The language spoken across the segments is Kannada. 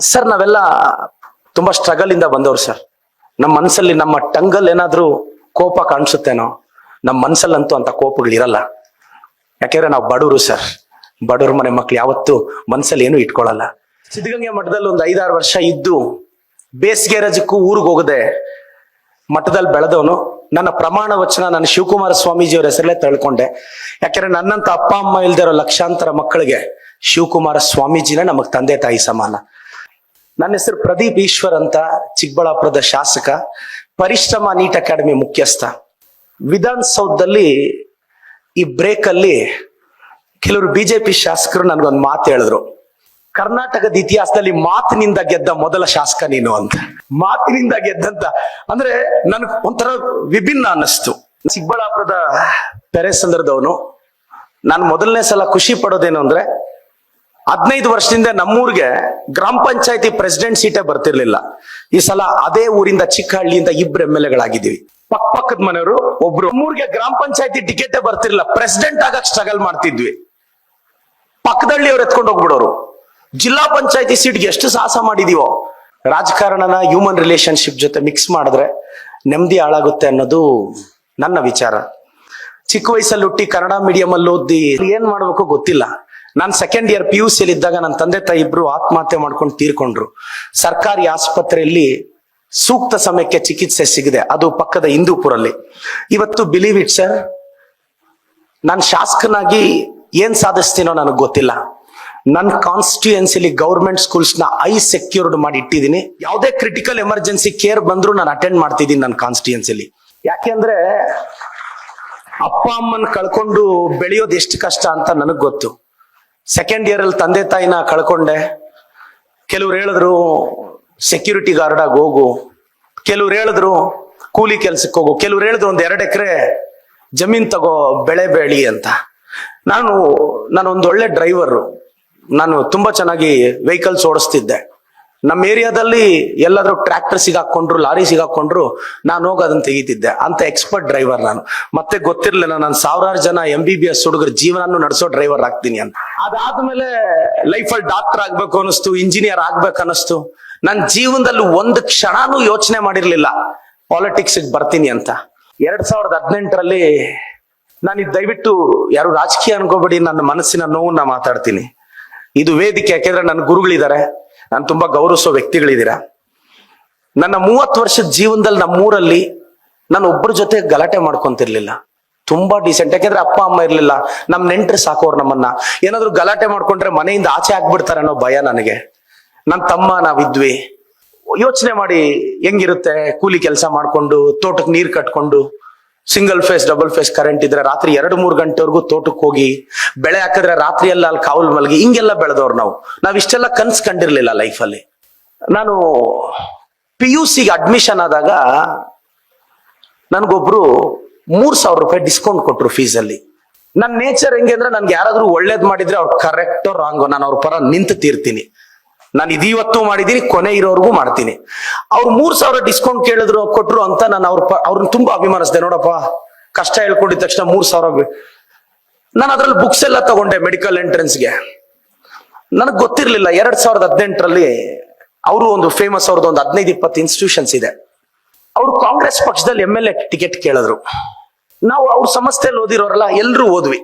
ಸರ್ ನಾವೆಲ್ಲ ತುಂಬಾ ಸ್ಟ್ರಗಲ್ ಇಂದ ಬಂದವ್ರು ಸರ್ ನಮ್ಮ ಮನಸ್ಸಲ್ಲಿ ನಮ್ಮ ಟಂಗಲ್ ಏನಾದ್ರೂ ಕೋಪ ಕಾಣಿಸುತ್ತೇನೋ ನಮ್ಮ ಮನಸ್ಸಲ್ಲಂತೂ ಅಂತ ಕೋಪಗಳಿರಲ್ಲ ಯಾಕೆಂದ್ರೆ ನಾವು ಬಡವರು ಸರ್ ಬಡವ್ರ ಮನೆ ಮಕ್ಳು ಯಾವತ್ತು ಮನಸ್ಸಲ್ಲಿ ಏನು ಇಟ್ಕೊಳ್ಳಲ್ಲ ಸಿದ್ಧಗಂಗೆ ಮಠದಲ್ಲಿ ಒಂದು ಐದಾರು ವರ್ಷ ಇದ್ದು ಬೇಸಿಗೆ ರಜಕ್ಕೂ ಊರಿಗೆ ಹೋಗದೆ ಮಠದಲ್ಲಿ ಬೆಳೆದವನು. ನನ್ನ ಪ್ರಮಾಣ ವಚನ ನಾನು ಶಿವಕುಮಾರ ಸ್ವಾಮೀಜಿಯವರ ಹೆಸರಲ್ಲೇ ತಳ್ಕೊಂಡೆ. ಯಾಕೆಂದ್ರೆ ನನ್ನಂತ ಅಪ್ಪ, ಅಮ್ಮ ಇಲ್ದಿರೋ ಲಕ್ಷಾಂತರ ಮಕ್ಕಳಿಗೆ ಶಿವಕುಮಾರ ಸ್ವಾಮೀಜಿನೇ ನಮಗ್ ತಂದೆ ತಾಯಿ ಸಮಾನ. ನನ್ನ ಹೆಸರು ಪ್ರದೀಪ್ ಈಶ್ವರ್ ಅಂತ, ಚಿಕ್ಕಬಳ್ಳಾಪುರದ ಶಾಸಕ, ಪರಿಶ್ರಮ ನೀಟ್ ಅಕಾಡೆಮಿ ಮುಖ್ಯಸ್ಥ. ವಿಧಾನಸೌಧದಲ್ಲಿ ಈ ಬ್ರೇಕ್ ಅಲ್ಲಿ ಕೆಲವರು ಬಿಜೆಪಿ ಶಾಸಕರು ನನ್ಗೊಂದು ಮಾತು ಹೇಳಿದ್ರು. ಕರ್ನಾಟಕದ ಇತಿಹಾಸದಲ್ಲಿ ಮಾತಿನಿಂದ ಗೆದ್ದ ಮೊದಲ ಶಾಸಕ ನೀನು ಅಂತ. ಮಾತಿನಿಂದ ಗೆದ್ದಂತ. ಅಂದ್ರೆ ನನ್ಗೆ ಒಂಥರ ವಿಭಿನ್ನ ಅನ್ನಿಸ್ತು. ಚಿಕ್ಕಬಳ್ಳಾಪುರದ ಪೆರೆಸಂದ್ರದವನು. ನಾನು ಮೊದಲನೇ ಸಲ ಖುಷಿ ಪಡೋದೇನು ಅಂದ್ರೆ ಹದಿನೈದು ವರ್ಷದಿಂದ ನಮ್ಮೂರಿಗೆ ಗ್ರಾಮ ಪಂಚಾಯತಿ ಪ್ರೆಸಿಡೆಂಟ್ ಸೀಟೇ ಬರ್ತಿರ್ಲಿಲ್ಲ. ಈ ಸಲ ಅದೇ ಊರಿಂದ ಚಿಕ್ಕಹಳ್ಳಿಯಿಂದ ಇಬ್ರು ಎಂ ಎಲ್ ಎಗಳಾಗಿದ್ದೀವಿ. ಪಕ್ಕ ಪಕ್ಕದ ಮನೆಯವರು ಒಬ್ರು. ನಮ್ಮೂರಿಗೆ ಗ್ರಾಮ ಪಂಚಾಯತಿ ಟಿಕೆಟೇ ಬರ್ತಿರ್ಲಿಲ್ಲ. ಪ್ರೆಸಿಡೆಂಟ್ ಆಗಕ್ ಸ್ಟ್ರಗಲ್ ಮಾಡ್ತಿದ್ವಿ. ಪಕ್ಕದಳ್ಳಿ ಅವ್ರು ಎತ್ಕೊಂಡು ಹೋಗ್ಬಿಡೋರು. ಜಿಲ್ಲಾ ಪಂಚಾಯತಿ ಸೀಟ್ಗೆ ಎಷ್ಟು ಸಾಹಸ ಮಾಡಿದೀವೋ. ರಾಜಕಾರಣನ ಹ್ಯೂಮನ್ ರಿಲೇಶನ್ಶಿಪ್ ಜೊತೆ ಮಿಕ್ಸ್ ಮಾಡಿದ್ರೆ ನೆಮ್ಮದಿ ಹಾಳಾಗುತ್ತೆ ಅನ್ನೋದು ನನ್ನ ವಿಚಾರ. ಚಿಕ್ಕ ವಯಸ್ಸಲ್ಲಿ ಹುಟ್ಟಿ ಕನ್ನಡ ಮೀಡಿಯಂ ಅಲ್ಲಿ ಓದಿ ಏನ್ ಮಾಡ್ಬೇಕು ಗೊತ್ತಿಲ್ಲ. ನಾನು second year P U C ಇದ್ದಾಗ ನನ್ನ ತಂದೆ ತಾಯಿ ಇಬ್ರು ಆತ್ಮಹತ್ಯೆ ಮಾಡ್ಕೊಂಡು ತೀರ್ಕೊಂಡ್ರು. ಸರ್ಕಾರಿ ಆಸ್ಪತ್ರೆಯಲ್ಲಿ ಸೂಕ್ತ ಸಮಯಕ್ಕೆ ಚಿಕಿತ್ಸೆ ಸಿಗದೆ. ಅದು ಪಕ್ಕದ ಹಿಂದೂಪುರಲ್ಲಿ ಇವತ್ತು ಬಿಲೀವ್ ಇಟ್ ಸರ್ ನಾನು ಶಾಸಕನಾಗಿ ಏನ್ ಸಾಧಿಸ್ತೀನೋ ನನಗೆ ಗೊತ್ತಿಲ್ಲ. ನನ್ನ ಕಾನ್ಸ್ಟಿಟ್ಯೂಯನ್ಸಿಲಿ ಗೌರ್ಮೆಂಟ್ ಸ್ಕೂಲ್ಸ್ನ ಐ ಸೆಕ್ಯೂರ್ಡ್ ಮಾಡಿ ಇಟ್ಟಿದ್ದೀನಿ. ಯಾವುದೇ ಕ್ರಿಟಿಕಲ್ ಎಮರ್ಜೆನ್ಸಿ ಕೇರ್ ಬಂದ್ರು ನಾನು ಅಟೆಂಡ್ ಮಾಡ್ತಿದ್ದೀನಿ ನನ್ನ ಕಾನ್ಸ್ಟಿಟ್ಯೂಯನ್ಸಿಲಿ ಯಾಕೆಂದ್ರೆ ಅಪ್ಪ ಅಮ್ಮನ ಕಳ್ಕೊಂಡು ಬೆಳೆಯೋದು ಎಷ್ಟು ಕಷ್ಟ ಅಂತ ನನಗ್ ಗೊತ್ತು. ಸೆಕೆಂಡ್ ಇಯರ್ ಅಲ್ಲಿ ತಂದೆ ತಾಯಿನ ಕಳ್ಕೊಂಡೆ. ಕೆಲವ್ರು ಹೇಳಿದ್ರು ಸೆಕ್ಯೂರಿಟಿ ಗಾರ್ಡ್ ಆಗಿ ಹೋಗು. ಕೆಲವ್ರು ಹೇಳಿದ್ರು, ಕೂಲಿ ಕೆಲ್ಸಕ್ಕೆ ಹೋಗು. ಕೆಲವ್ರು ಹೇಳಿದ್ರು, ಒಂದ್ ಎರಡು ಎಕರೆ ಜಮೀನ್ ತಗೋ, ಬೆಳೆ ಬೆಳಿ ಅಂತ. ನಾನು ನಾನು ಒಂದು ಒಳ್ಳೆ ಡ್ರೈವರ್ ನಾನು ತುಂಬಾ ಚೆನ್ನಾಗಿ ವೆಹಿಕಲ್ಸ್ ಓಡಿಸ್ತಿದ್ದೆ. ನಮ್ಮ ಏರಿಯಾದಲ್ಲಿ ಎಲ್ಲಾದ್ರೂ ಟ್ರ್ಯಾಕ್ಟರ್ ಸಿಗಾಕೊಂಡ್ರು, ಲಾರಿ ಸಿಗಾಕೊಂಡ್ರು, ನಾನು ಹೋಗಿ ಅದನ್ನ ತೆಗಿತಿದ್ದೆ. ಅಂತ ಎಕ್ಸ್ಪರ್ಟ್ ಡ್ರೈವರ್ ನಾನು. ಮತ್ತೆ ಗೊತ್ತಿರ್ಲಿಲ್ಲ, ನಾನು ಸಾವಿರಾರು ಜನ ಎಂ ಬಿ ಬಿ ಎಸ್ ಹುಡುಗರ ಜೀವನ ನಡೆಸೋ ಡ್ರೈವರ್ ಆಗ್ತೀನಿ ಅಂತ. ಅದಾದ್ಮೇಲೆ ಲೈಫಲ್ಲಿ ಡಾಕ್ಟರ್ ಆಗ್ಬೇಕು ಅನಿಸ್ತು ಇಂಜಿನಿಯರ್ ಆಗ್ಬೇಕು ಅನಿಸ್ತು ನನ್ನ ಜೀವನದಲ್ಲಿ ಒಂದು ಕ್ಷಣನೂ ಯೋಚನೆ ಮಾಡಿರ್ಲಿಲ್ಲ. ಪಾಲಿಟಿಕ್ಸ್ ಬರ್ತೀನಿ ಅಂತ. ಎರಡ್ ಸಾವಿರದ ಹದಿನೆಂಟರಲ್ಲಿ ನಾನು ದಯವಿಟ್ಟು ಯಾರು ರಾಜಕೀಯ ಅನ್ಕೋಬೇಡಿ, ನನ್ನ ಮನಸ್ಸಿನ ನೋವನ್ನ ಮಾತಾಡ್ತೀನಿ. ಇದು ವೇದಿಕೆ, ಯಾಕೆಂದ್ರೆ ನನ್ನ ಗುರುಗಳಿದ್ದಾರೆ. ನಾನು ತುಂಬಾ ಗೌರವಿಸೋ ವ್ಯಕ್ತಿಗಳಿದ್ದೀರಾ? ನನ್ನ ಮೂವತ್ತು ವರ್ಷದ ಜೀವನದಲ್ಲಿ ನಮ್ಮೂರಲ್ಲಿ ನಾನು ಒಬ್ಬರ ಜೊತೆ ಗಲಾಟೆ ಮಾಡ್ಕೊಂತಿರ್ಲಿಲ್ಲ. ತುಂಬಾ ಡೀಸೆಂಟ್ ಯಾಕೆಂದ್ರೆ ಅಪ್ಪ, ಅಮ್ಮ ಇರ್ಲಿಲ್ಲ. ನಮ್ ನೆಂಟ್ರು ಸಾಕೋರು ನಮ್ಮನ್ನ. ಏನಾದ್ರು ಗಲಾಟೆ ಮಾಡ್ಕೊಂಡ್ರೆ ಮನೆಯಿಂದ ಆಚೆ ಆಗ್ಬಿಡ್ತಾರೆ ಅನ್ನೋ ಭಯ ನನಗೆ. ನನ್ನ ತಮ್ಮ, ನಾವಿದ್ವಿ. ಯೋಚನೆ ಮಾಡಿ ಹೆಂಗಿರುತ್ತೆ? ಕೂಲಿ ಕೆಲಸ ಮಾಡ್ಕೊಂಡು, ತೋಟಕ್ಕೆ ನೀರ್ ಕಟ್ಕೊಂಡು. Single phase double phase current ಇದ್ರೆ ರಾತ್ರಿ ಎರಡು, ಮೂರು ಗಂಟೆವರೆಗೂ ತೋಟಕ್ಕೆ ಹೋಗಿ ಬೆಳೆ ಹಾಕಿದ್ರೆ ರಾತ್ರಿ ಎಲ್ಲ ಅಲ್ಲಿ ಕಾವಲ್ ಮಲಗಿ, ಹಿಂಗೆಲ್ಲ ಬೆಳೆದವ್ರು ನಾವು. ನಾವು ಇಷ್ಟೆಲ್ಲ ಕನ್ಸ್ ಕಂಡಿರ್ಲಿಲ್ಲ ಲೈಫಲ್ಲಿ ನಾನು ಪಿ ಯು ಸಿಗೆ ಅಡ್ಮಿಷನ್ ಆದಾಗ ನನ್ಗೊಬ್ರು ಮೂರ್ ಸಾವಿರ ರೂಪಾಯಿ ಡಿಸ್ಕೌಂಟ್ ಕೊಟ್ರು ಫೀಸಲ್ಲಿ ನನ್ನ ನೇಚರ್ ಹೆಂಗೆ ಅಂದ್ರೆ ನನ್ಗೆ ಯಾರಾದ್ರೂ ಒಳ್ಳೇದ್ ಮಾಡಿದ್ರೆ ಅವ್ರು ಕರೆಕ್ಟೋ ರಾಂಗ್ ನಾನು ಅವ್ರ ಪರ ನಿಂತು ತೀರ್ತೀನಿ. ನಾನು ಇದೀವತ್ತು ಮಾಡಿದ್ದೀನಿ, ಕೊನೆ ಇರೋರ್ಗೂ ಮಾಡ್ತೀನಿ. ಅವ್ರು ಮೂರ್ ಸಾವಿರ ಡಿಸ್ಕೌಂಟ್ ಕೇಳಿದ್ರು, ಕೊಟ್ರು ಅಂತ ನಾನು ಅವ್ರ ಅವ್ರನ್ನ ತುಂಬಾ ಅಭಿಮಾನಿಸಿದೆ. ನೋಡಪ್ಪ, ಕಷ್ಟ ಹೇಳ್ಕೊಂಡಿದ ತಕ್ಷಣ ಮೂರ್ ಸಾವಿರ ನಾನು ಅದ್ರಲ್ಲಿ ಬುಕ್ಸ್ ಎಲ್ಲ ತಗೊಂಡೆ ಮೆಡಿಕಲ್ ಎಂಟ್ರೆನ್ಸ್ಗೆ ನನಗೆ ಗೊತ್ತಿರ್ಲಿಲ್ಲ, ಎರಡ್ ಸಾವಿರದ ಹದಿನೆಂಟರಲ್ಲಿ ಅವರು ಒಂದು ಫೇಮಸ್ ಅವ್ರದ್ದು ಒಂದು ಹದಿನೈದು ಇಪ್ಪತ್ತು ಇನ್ಸ್ಟಿಟ್ಯೂಷನ್ಸ್ ಇದೆ. ಅವರು ಕಾಂಗ್ರೆಸ್ ಪಕ್ಷದಲ್ಲಿ ಎಂ ಎಲ್ ಎ ಟಿಕೆಟ್ ಕೇಳಿದ್ರು. ನಾವು ಅವ್ರ ಸಂಸ್ಥೆಯಲ್ಲಿ ಓದಿರೋರಲ್ಲ ಎಲ್ಲರೂ ಓದ್ವಿ.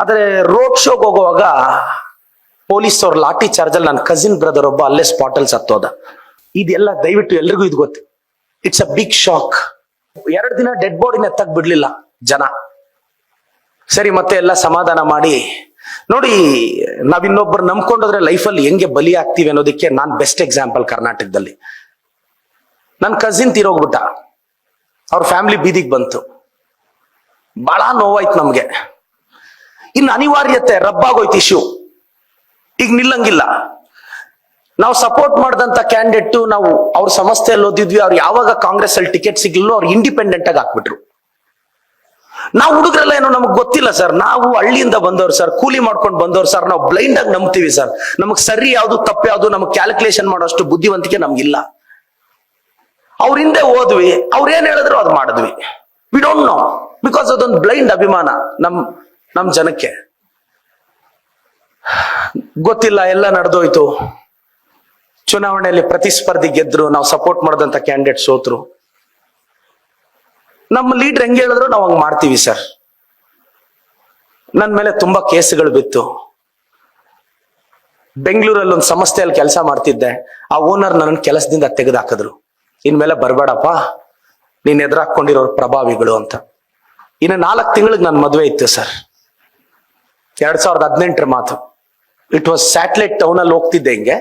ಆದ್ರೆ ರೋಡ್ ಶೋಗೆ ಹೋಗುವಾಗ ಪೊಲೀಸ್ ಅವ್ರ ಲಾಠಿ ಚಾರ್ಜ್ ಅಲ್ಲಿ ನನ್ನ ಕಸಿನ್ ಬ್ರದರ್ ಒಬ್ಬ ಅಲ್ಲೇ ಸ್ಪಾಟ್ ಅಲ್ಲಿ ಸತ್ತೋದ. ಇದೆಲ್ಲ ದಯವಿಟ್ಟು ಎಲ್ರಿಗೂ ಇದು ಗೊತ್ತು. ಇಟ್ಸ್ ಅ ಬಿಗ್ ಶಾಕ್ ಎರಡು ದಿನ ಡೆಡ್ ಬಾಡಿನ ಎತ್ತಕ್ ಬಿಡ್ಲಿಲ್ಲ ಜನ. ಸರಿ, ಮತ್ತೆ ಎಲ್ಲ ಸಮಾಧಾನ ಮಾಡಿ. ನೋಡಿ, ನಾವ್ ಇನ್ನೊಬ್ಬರು ನಂಬ್ಕೊಂಡೋದ್ರೆ ಲೈಫಲ್ಲಿ ಹೆಂಗೆ ಬಲಿ ಆಗ್ತೀವಿ ಅನ್ನೋದಕ್ಕೆ ನಾನ್ ಬೆಸ್ಟ್ ಎಕ್ಸಾಂಪಲ್ ಕರ್ನಾಟಕದಲ್ಲಿ. ನನ್ನ ಕಸಿನ್ ತೀರೋಗ್ಬಿಟ್ಟ. ಅವ್ರ ಫ್ಯಾಮಿಲಿ ಬೀದಿಗೆ ಬಂತು. ಬಹಳ ನೋವಾಯ್ತು ನಮ್ಗೆ. ಇನ್ನು ಅನಿವಾರ್ಯತೆ ರಬ್ಬಾಗೋಯ್ತು ಇಶ್ಯೂ ಈಗ ನಿಲ್ಲಂಗಿಲ್ಲ. ನಾವು ಸಪೋರ್ಟ್ ಮಾಡಿದಂತ ಕ್ಯಾಂಡಿಡೇಟ್ ನಾವು ಅವ್ರ ಸಂಸ್ಥೆಯಲ್ಲಿ ಓದಿದ್ವಿ, ಅವ್ರು ಯಾವಾಗ ಕಾಂಗ್ರೆಸ್ ಅಲ್ಲಿ ಟಿಕೆಟ್ ಸಿಗ್ಲಿಲ್ಲೋ ಅವ್ರು ಇಂಡಿಪೆಂಡೆಂಟ್ ಆಗಿ ಹಾಕ್ಬಿಟ್ರು. ನಾವು ಹುಡುಗರೆಲ್ಲ ಏನೋ ನಮಗ್ ಗೊತ್ತಿಲ್ಲ ಸರ್. ನಾವು ಹಳ್ಳಿಯಿಂದ ಬಂದವ್ರು ಸರ್, ಕೂಲಿ ಮಾಡ್ಕೊಂಡು ಬಂದವ್ರು ಸರ್, ನಾವು ಬ್ಲೈಂಡ್ ಆಗಿ ನಂಬ್ತೀವಿ ಸರ್. ನಮಗ್ ಸರಿ ಯಾವ್ದು, ತಪ್ಪು ಯಾವ್ದು, ನಮಗ್ ಕ್ಯಾಲ್ಕುಲೇಷನ್ ಮಾಡೋಷ್ಟು ಬುದ್ಧಿವಂತಿಕೆ ನಮ್ಗಿಲ್ಲ. ಅವ್ರ ಹಿಂದೆ ಓದ್ವಿ, ಅವ್ರ ಏನ್ ಹೇಳಿದ್ರು ಅದು ಮಾಡಿದ್ವಿ. ವಿ ಡೋಂಟ್ ನೋ ಬಿಕಾಸ್ ಅದೊಂದು ಬ್ಲೈಂಡ್ ಅಭಿಮಾನ ನಮ್ ನಮ್ ಜನಕ್ಕೆ. ಗೊತ್ತಿಲ್ಲ, ಎಲ್ಲ ನಡೆದೋಯ್ತು. ಚುನಾವಣೆಯಲ್ಲಿ ಪ್ರತಿಸ್ಪರ್ಧಿ ಗೆದ್ರು, ನಾವು ಸಪೋರ್ಟ್ ಮಾಡಿದಂತ ಕ್ಯಾಂಡಿಡೇಟ್ ಸೋತ್ರು. ನಮ್ಮ ಲೀಡರ್ ಹೆಂಗ್ ಹೇಳಿದ್ರು, ನಾವು ಹಂಗ್ ಮಾಡ್ತೀವಿ ಸರ್ ನನ್ ಮೇಲೆ ತುಂಬಾ ಕೇಸ್ಗಳು ಬಿತ್ತು. ಬೆಂಗಳೂರಲ್ಲಿ ಒಂದು ಸಂಸ್ಥೆಯಲ್ಲಿ ಕೆಲಸ ಮಾಡ್ತಿದ್ದೆ. ಆ ಓನರ್ ನನ್ನ ಕೆಲಸದಿಂದ ತೆಗೆದಾಕಿದ್ರು. ಇನ್ಮೇಲೆ ಬರಬೇಡಪ್ಪ, ನೀನ್ ಎದುರಾಕೊಂಡಿರೋ ಪ್ರಭಾವಿಗಳು ಅಂತ. ಇನ್ನು ನಾಲ್ಕು ತಿಂಗಳಿಗೆ ನನ್ನ ಮದುವೆ ಇತ್ತು ಸರ್ ಎರಡ್ ಸಾವಿರದ ಹದಿನೆಂಟರ ಮಾತು. ಇಟ್ ವಾಸ್ ಸ್ಯಾಟಲೈಟ್ ಟೌನ್ ಅಲ್ಲಿ ಹೋಗ್ತಿದ್ದೆ ಹಿಂಗೆ.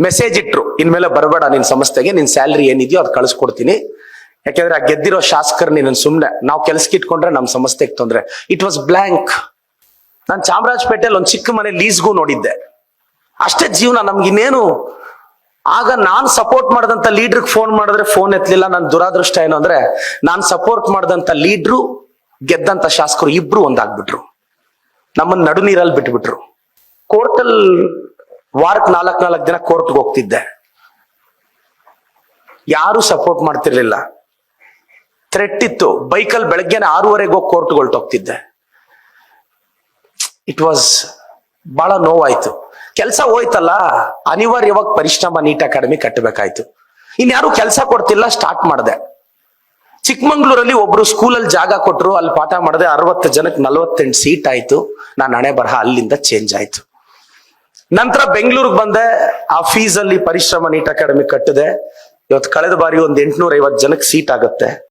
ಮೆಸೇಜ್ ಇಟ್ರು, ಇನ್ಮೇಲೆ ಬರಬೇಡ ನಿನ್ ಸಂಸ್ಥೆಗೆ ನಿನ್ ಸ್ಯಾಲ್ರಿ ಏನಿದೆಯೋ ಅದು ಕಳಿಸ್ಕೊಡ್ತೀನಿ. ಯಾಕೆಂದ್ರೆ ಆ ಗೆದ್ದಿರೋ ಶಾಸಕರು ನೀನು ಸುಮ್ನೆ, ನಾವು ಕೆಲ್ಸಕ್ಕೆ ಇಟ್ಕೊಂಡ್ರೆ ನಮ್ಮ ಸಂಸ್ಥೆಗೆ ತೊಂದ್ರೆ. ಇಟ್ ವಾಸ್ ಬ್ಲಾಂಕ್ ನಾನು ಚಾಮರಾಜಪೇಟೆಯಲ್ಲಿ ಒಂದು ಚಿಕ್ಕ ಮನೆ ಲೀಸ್ಗೂ ನೋಡಿದ್ದೆ. ಅಷ್ಟೇ ಜೀವನ ನಮ್ಗೆ ಇನ್ನೇನು. ಆಗ ನಾನ್ ಸಪೋರ್ಟ್ ಮಾಡಿದಂತ ಲೀಡ್ರಿಗೆ ಫೋನ್ ಮಾಡಿದ್ರೆ ಫೋನ್ ಎತ್ತಲಿಲ್ಲ ನನ್ನ ದುರಾದೃಷ್ಟ ಏನು ಅಂದ್ರೆ, ನಾನ್ ಸಪೋರ್ಟ್ ಮಾಡಿದಂತ ಲೀಡ್ರು ಗೆದ್ದಂತ ಶಾಸಕರು ಇಬ್ರು ಒಂದಾಗ್ಬಿಟ್ರು. ನಮ್ಮನ್ನ ನಡು ನೀರಲ್ಲಿ ಬಿಟ್ಬಿಟ್ರು. ಕೋರ್ಟಲ್ ವಾರಕ್ಕೆ ನಾಲ್ಕ್ ನಾಲ್ಕು ದಿನ ಕೋರ್ಟ್ಗೆ ಹೋಗ್ತಿದ್ದೆ. ಯಾರು ಸಪೋರ್ಟ್ ಮಾಡ್ತಿರ್ಲಿಲ್ಲ. ಥ್ರೆಟ್ ಇತ್ತು. ಬೈಕಲ್ಲಿ ಬೆಳಗ್ಗೆನೆ ಆರೂವರೆಗೆ ಹೋಗಿ ಕೋರ್ಟ್ಗೆ ಹೊರಟೋಗ್ತಿದ್ದೆ ಇಟ್ ವಾಸ್ ಬಹಳ ನೋವಾಯ್ತು. ಕೆಲಸ ಹೋಯ್ತಲ್ಲ, ಅನಿವಾರ್ಯವಾಗಿ ಪರಿಶ್ರಮ ನೀಟ್ ಅಕಾಡೆಮಿ ಕಟ್ಟಬೇಕಾಯ್ತು ಇನ್ಯಾರು ಕೆಲಸ ಕೊಡ್ತಿಲ್ಲ, ಸ್ಟಾರ್ಟ್ ಮಾಡಿದೆ. ಚಿಕ್ಕಮಂಗ್ಳೂರಲ್ಲಿ ಒಬ್ರು ಸ್ಕೂಲಲ್ಲಿ ಜಾಗ ಕೊಟ್ಟರು ಅಲ್ಲಿ ಪಾಠ ಮಾಡಿದೆ, ಅರವತ್ತು ಜನಕ್ಕೆ ನಲವತ್ತೆಂಟು ಸೀಟ್ ಆಯ್ತು. ನಾನು ಹಣೆ ಬರಹ ಅಲ್ಲಿಂದ ಚೇಂಜ್ ಆಯ್ತು. ನಂತರ ಬೆಂಗಳೂರಿಗೆ ಬಂದೆ. ಆ ಅಲ್ಲಿ ಪರಿಶ್ರಮ ನೀಟ್ ಅಕಾಡೆಮಿ ಕಟ್ಟಿದೆ. ಇವತ್ತು ಕಳೆದ ಬಾರಿ ಒಂದು ಎಂಟುನೂರ ಐವತ್ತು ಜನಕ್ಕೆ ಸೀಟ್ ಆಗುತ್ತೆ.